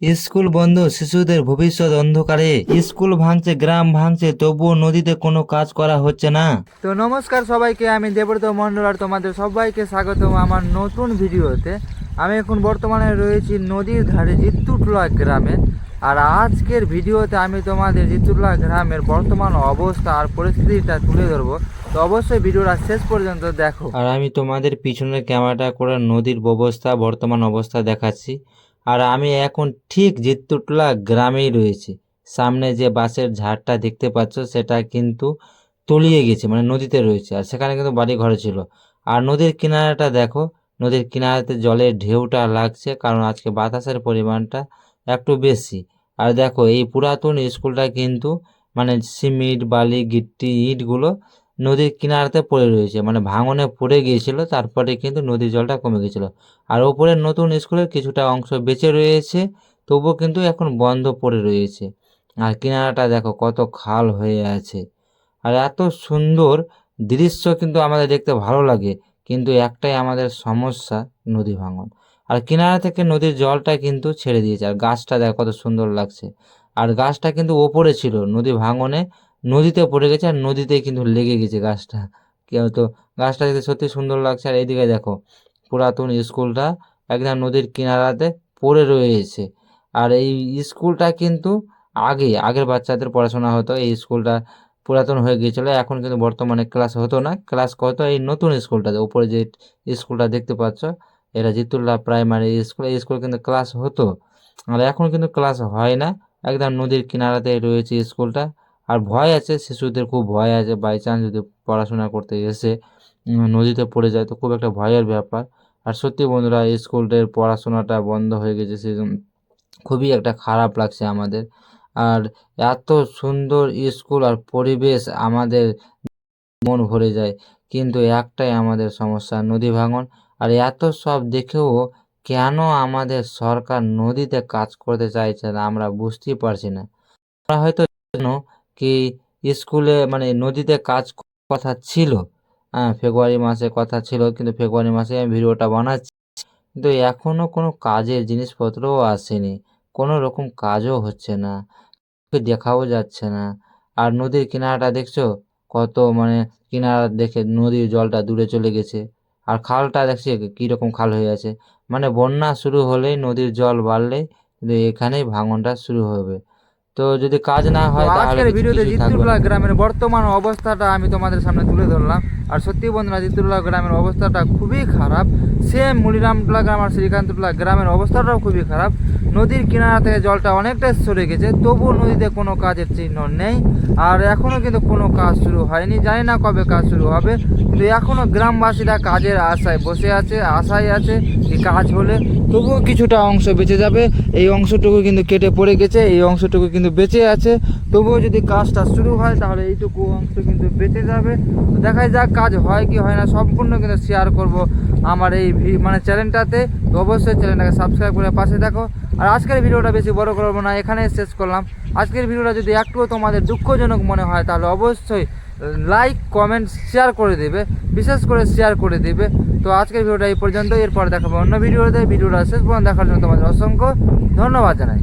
School বন্ধ শিশুদের ভবিষ্যৎ অন্ধকারে। স্কুল ভাঙছে গ্রাম ভাঙছে তবুও নদীতে কোনো কাজ করা হচ্ছে না। তো নমস্কার সবাইকে আমি দেবব্রত মণ্ডল আর তোমাদের সবাইকে স্বাগতম আমার নতুন ভিডিওতে। আমি এখন বর্তমানে রয়েছি নদীর ধারে জিত্তুটলা গ্রামে। আর আজকের ভিডিওতে আমি তোমাদের জিত্তুটলা গ্রামের বর্তমান অবস্থা আর পরিস্থিতিটা তুলে ধরবো। তো অবশ্যই ভিডিওটা শেষ পর্যন্ত দেখো। আর আমি তোমাদের পিছনে ক্যামেরাটা করে নদীর অবস্থা বর্তমান অবস্থা দেখাচ্ছি। আর আমি এখন ঠিক জিত্তুটলা গ্রামেই রয়েছি। সামনে যে বাসের ঝাড়টা দেখতে পাচ্ছ, সেটা কিন্তু তলিয়ে গেছে মানে নদীতে রয়েছে, আর সেখানে কিন্তু বাড়ি ঘরে ছিল। আর নদীর কিনারাটা দেখো, নদীর কিনারাতে জলের ঢেউটা লাগছে, কারণ আজকে বাতাসের পরিমাণটা একটু বেশি। আর দেখো, এই পুরাতন স্কুলটা কিন্তু মানে সিমেন্ট, বালি, গিট্টি, ইটগুলো নদীর কিনারাতে পড়ে রয়েছে। মানে ভাঙনে পড়ে গিয়েছিল, তারপরে কিন্তু নদীর জলটা কমে গিয়েছিল। আর ওপরে নতুন স্কুলের কিছুটা অংশ বেঁচে রয়েছে, তবুও কিন্তু এখন বন্ধ পড়ে রয়েছে। আর কিনারাটা দেখো কত খাল হয়ে আছে। আর এত সুন্দর দৃশ্য কিন্তু আমাদের দেখতে ভালো লাগে, কিন্তু একটাই আমাদের সমস্যা নদী ভাঙন। আর কিনারা থেকে নদীর জলটা কিন্তু ছেড়ে দিয়েছে, আর গাছটা দেখো কত সুন্দর লাগছে। আর গাছটা কিন্তু ওপরে ছিল নদী ভাঙনে নদীতে পড়ে গেছে আর নদীতে কিন্তু লেগে গেছে গাছটা। কেউ তো গাছটা দেখতে সত্যি সুন্দর লাগছে। আর এইদিকে দেখো, পুরাতন স্কুলটা একদম নদীর কিনারাতে পড়ে রয়েছে। আর এই স্কুলটা কিন্তু আগে, আগের বাচ্চাদের পড়াশোনা হতো। এই স্কুলটা পুরাতন হয়ে গিয়েছিল। এখন কিন্তু বর্তমানে ক্লাস হতো না। ক্লাস হতো এই নতুন স্কুলটাতে উপরে যে স্কুলটা দেখতে পাচ্ছ, এটা জিতুল্লাহ প্রাইমারি স্কুল। এই স্কুল কিন্তু ক্লাস হতো। আর এখন কিন্তু ক্লাস হয় না। একদম নদীর কিনারাতে রয়েছে স্কুলটা। আর ভয় আছে, শিশুদের খুব ভয় আছে বাই চান্স যদি পড়াশোনা করতে এসে নদীতে পড়ে যায়, তো খুব একটা ভয়ের ব্যাপার। আর সত্যি বন্ধুরা, এই স্কুলটার পড়াশোনাটা বন্ধ হয়ে গেছে সেজন্য খুবই একটা খারাপ লাগছে আমাদের। আর এত সুন্দর স্কুল আর পরিবেশ আমাদের মন ভরে যায়, কিন্তু একটাই আমাদের সমস্যা, নদী ভাঙন। আর এত সব দেখেও কেন আমাদের সরকার নদীতে কাজ করতে চাইছে না, আমরা বুঝতেই পারছি না। আমরা হয়তো কি স্কুলে মানে নদীতে কাজ কথা ছিল। হ্যাঁ ফেব্রুয়ারি মাসে কথা ছিল, কিন্তু ফেব্রুয়ারি মাসে আমি ভিডিওটা বানাচ্ছি। কিন্তু এখনও কোনো কাজের জিনিসপত্রও আসেনি। কোনো রকম কাজও হচ্ছে না। দেখাও যাচ্ছে না। আর নদীর কিনারাটা দেখছ? কত মানে কিনারা দেখে নদীর জলটা দূরে চলে গেছে। আর খালটা দেখছি কীরকম খাল হয়ে আছে। মানে বন্যা শুরু হলেই নদীর জল বাড়লেই কিন্তু এখানেই ভাঙনটা শুরু হবে। তো যদি কাজ না হয় তাহলে আজকের ভিডিওতে না। গ্রামের বর্তমান অবস্থাটা আমি তোমাদের সামনে তুলে ধরলাম আর সত্যি বন্ধুরা জিত্তুটলা গ্রামের অবস্থাটা খুবই খারাপ। সেম মুলিরামটলা গ্রাম আর শ্রীকান্তটলা গ্রামের অবস্থাটাও খুবই খারাপ। নদীর কিনারা থেকে জলটা অনেকটাই সরে গেছে তবুও নদীতে কোনো কাজের চিহ্ন নেই। আর এখনও কিন্তু কোনো কাজ শুরু হয়নি, জানি না কবে কাজ শুরু হবে। কিন্তু এখনও গ্রামবাসীরা কাজের আশায় বসে আছে, আশায় আছে যে কাজ হলে তবুও কিছুটা অংশ বেঁচে যাবে। এই অংশটুকু কিন্তু কেটে পড়ে গেছে, এই অংশটুকু কিন্তু বেঁচে আছে। তবুও যদি কাজটা শুরু হয়, তাহলে এইটুকু অংশ কিন্তু বেঁচে যাবে। দেখা যাক কাজ হয় কি হয় না, সম্পূর্ণ কিন্তু শেয়ার করব আমার এই মানে চ্যানেলটাতে তো অবশ্যই চ্যানেলটাকে সাবস্ক্রাইব করে পাশে দেখো আর আজকের ভিডিওটা বেশি বড় করব না, এখানেই শেষ করলাম। আজকের ভিডিওটা যদি একটুও তোমাদের দুঃখজনক মনে হয়, তাহলে অবশ্যই লাইক কমেন্ট শেয়ার করে দেবে। বিশেষ করে শেয়ার করে দেবে। তো আজকের ভিডিওটা এই পর্যন্ত এরপর দেখাবো অন্য ভিডিওতে। ভিডিওটা শেষ পর্যন্ত দেখার জন্য তোমাদের অসংখ্য ধন্যবাদ জানাই।